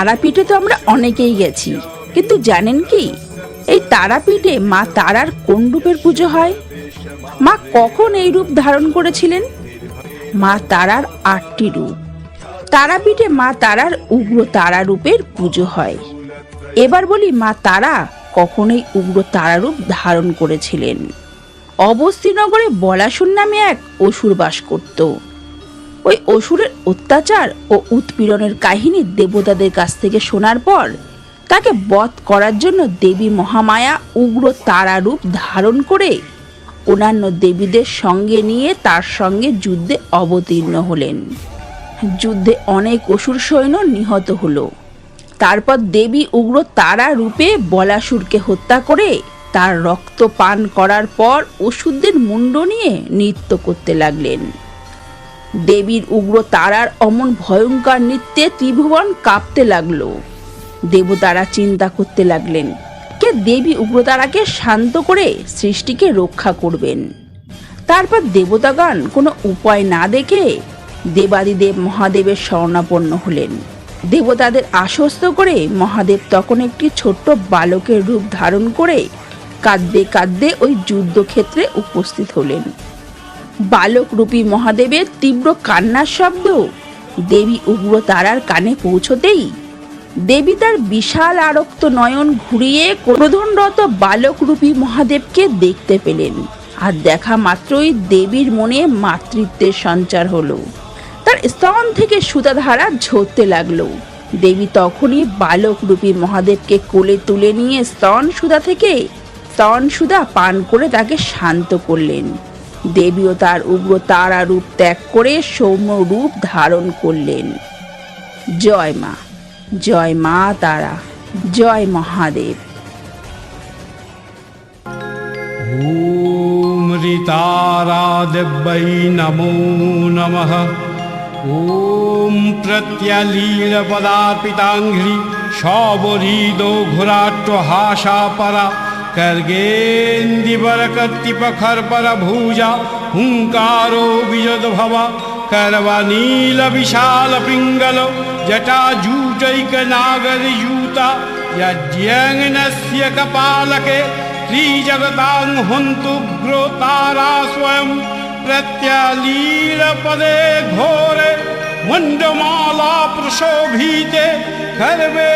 তারাপীঠে তো আমরা অনেকেই গেছি। কিন্তু জানেন কি? এই তারাপীঠে মা তারার কোন রূপের পুজো হয়? মা কখন এই রূপ ধারণ করেছিলেন? মা তারার আটটি রূপ। তারাপীঠে মা তারার উগ্র তারা রূপের পুজো হয়। এবার বলি মা তারা কখন এই উগ্র তারা রূপ ধারণ করেছিলেন? অবস্তিনগরে বলাসুর নামে এক অসুর বাস করত। ওই অসুরের অত্যাচার ও উৎপীড়নের কাহিনী দেবতাদের কাছ থেকে শোনার পর তাকে বধ করার জন্য দেবী মহামায়া উগ্র তারা রূপ ধারণ করে অন্যান্য দেবীদের সঙ্গে নিয়ে তার সঙ্গে যুদ্ধে অবতীর্ণ হলেন। যুদ্ধে অনেক অসুর সৈন্য নিহত হলো। তারপর দেবী উগ্র তারা রূপে বলাসুরকে হত্যা করে তার রক্ত পান করার পর ওষুধদের মুন্ড নিয়ে নৃত্য করতে লাগলেন। দেবীর উগ্র তারার অমন ভয়ঙ্কর নৃত্যে ত্রিভুবন কাঁপতে লাগল। দেবতারা চিন্তা করতে লাগলেন, কে দেবী উগ্রতারাকে শান্ত করে সৃষ্টিকে রক্ষা করবেন? তারপর দেবতাগণ কোনো উপায় না দেখে দেবাদিদেব মহাদেবের শরণাপন্ন হলেন। দেবতাদের আশ্বস্ত করে মহাদেব তখন একটি ছোট্ট বালকের রূপ ধারণ করে কাঁদতে কাঁদতে ওই যুদ্ধক্ষেত্রে উপস্থিত হলেন। বালক রূপী মহাদেবের তীব্র কান্নার শব্দ। দেবী উগ্র তারার কানে পৌঁছতেই দেবী তার বিশাল আরক্ত নয়ন ঘুরিয়ে ক্রোধনরত বালক রূপী মহাদেবকে দেখতে পেলেন। আর দেখা মাত্রই দেবীর মনে মাতৃত্বের সঞ্চার হলো। তার স্তন থেকে সুতাধারা ঝরতে লাগল। দেবী তখনই বালক রূপী মহাদেবকে কোলে তুলে নিয়ে স্তন সুধা থেকে স্তন সুধা পান করে তাকে শান্ত করলেন। দেবীও তার উগ্র তারা রূপ ত্যাগ করে সৌম্য রূপ ধারণ করলেন জয় মা জয় মা তারা জয় মহাদেব ॐ ऋतारादिव्यै नमो नमः ॐ प्रत्यलीलपदार्पिताङ्घ्रि शौबरीदो घुराट्टहासापरा कर्गेन्दिवरकर्तिपखर्परभुजा हुङ्कारो विजद्भव करवनीलविशालपिङ्गलो जटाजूटैकनागरयूता यज्ञस्य कपालके त्रिजगतां हन्तुग्रोतारा स्वयं प्रत्यलीलपदे घोरे मण्डमाला प्रशोभिते खर्वे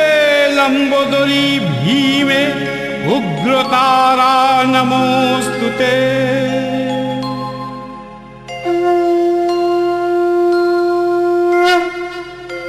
लम्बोदरी भीमे उग्रतारा नमोऽस्तु ते